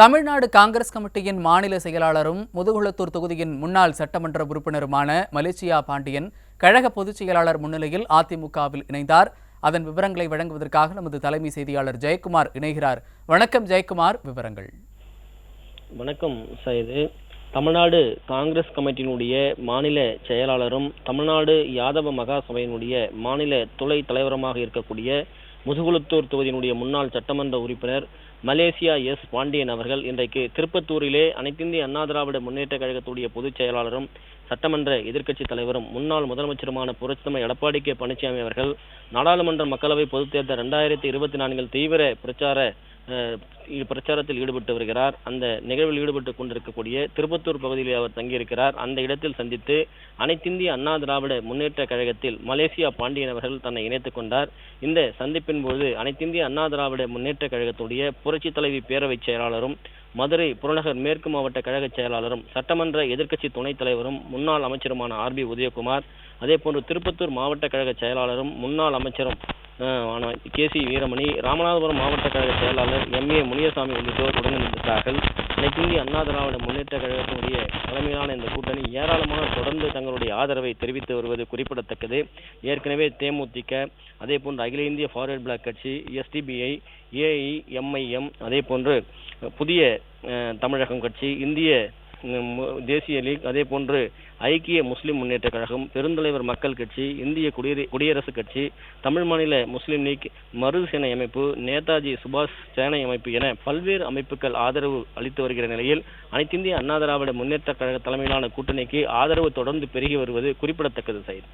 தமிழ்நாடு காங்கிரஸ் கமிட்டியின் மாநில செயலாளரும் முதுகுளத்தூர் தொகுதியின் முன்னாள் சட்டமன்ற உறுப்பினருமான மலேசியா பாண்டியன் கழக பொதுச் செயலாளர் முன்னிலையில் அதிமுகவில் இணைந்தார். அதன் விவரங்களை வழங்குவதற்காக நமது தலைமை செய்தியாளர் ஜெயக்குமார் இணைகிறார். வணக்கம் ஜெயக்குமார் விவரங்கள். வணக்கம் சைது தமிழ்நாடு காங்கிரஸ் கமிட்டியினுடைய மாநில செயலாளரும் தமிழ்நாடு யாதவ மகா சபையினுடைய மாநில துளை தலைவருமாக இருக்கக்கூடிய முதுகுளத்தூர் தொகுதியினுடைய முன்னாள் சட்டமன்ற உறுப்பினர் மலேசியா எஸ் பாண்டியன் அவர்கள் இன்றைக்கு திருப்பத்தூரிலே அனைத்திந்திய அண்ணா திராவிட முன்னேற்ற கழகத்துடைய பொதுச் செயலாளரும் சட்டமன்ற எதிர்க்கட்சி தலைவரும் முன்னாள் முதலமைச்சருமான புரட்சித்தலைவர் எடப்பாடி கே பழனிசாமி அவர்கள் நாடாளுமன்ற மக்களவை பொதுத் தேர்தல் ரெண்டாயிரத்தி இருபத்தி நான்கில் தீவிர பிரச்சார பிரச்சாரத்தில் ஈடுபட்டு வருகிறார். அந்த நிகழ்வில் ஈடுபட்டு கொண்டிருக்கக்கூடிய திருப்பத்தூர் பகுதியில் அவர் தங்கியிருக்கிறார். அந்த இடத்தில் சந்தித்து அனைத்திந்திய அண்ணா திராவிட முன்னேற்ற கழகத்தில் மலேசியா பாண்டியன் அவர்கள் தன்னை இணைத்துக் கொண்டார். இந்த சந்திப்பின் போது அனைத்திந்திய அண்ணா திராவிட முன்னேற்ற கழகத்துடைய புரட்சி தலைவி பேரவைச் செயலாளரும் மதுரை புறநகர் மேற்கு மாவட்ட கழக செயலாளரும் சட்டமன்ற எதிர்க்கட்சி துணைத் தலைவரும் முன்னாள் அமைச்சருமான ஆர் பி உதயகுமார் அதே போன்று திருப்பத்தூர் மாவட்ட கழக செயலாளரும் முன்னாள் அமைச்சரும் அஹ், KC K C Veeramani Ramanathapuram மாவட்ட கழக செயலாளர் எம் ஏ முனியசாமி உள்ளிட்டோர் உடனிருந்தார்கள் அனைத்திந்திய அண்ணா திராவிட முன்னேற்ற கழகத்தினுடைய தலைமையிலான இந்த கூட்டணி ஏராளமான தொடர்ந்து தங்களுடைய ஆதரவை தெரிவித்து வருவது குறிப்பிடத்தக்கது. ஏற்கனவே தேமுதிக அதே போன்று அகில இந்திய ஃபார்வர்ட் பிளாக் கட்சி எஸ்டிபிஐ ஏஐ எம்ஐஎம் அதே போன்று புதிய தமிழகம் கட்சி இந்திய தேசிய லீக் அதே போன்று ஐக்கிய முஸ்லிம் முன்னேற்ற கழகம் பெருந்தலைவர் மக்கள் கட்சி இந்திய குடியரசு குடியரசுக் கட்சி தமிழ் மாநில முஸ்லிம் லீக் மறுசேனை அமைப்பு நேதாஜி சுபாஷ் சேனை அமைப்பு என பல்வேறு அமைப்புகள் ஆதரவு அளித்து வருகிற நிலையில் அனைத்திந்திய அண்ணா திராவிட முன்னேற்ற கழக தலைமையிலான கூட்டணிக்கு ஆதரவு தொடர்ந்து பெருகி வருவது குறிப்பிடத்தக்கது சைடு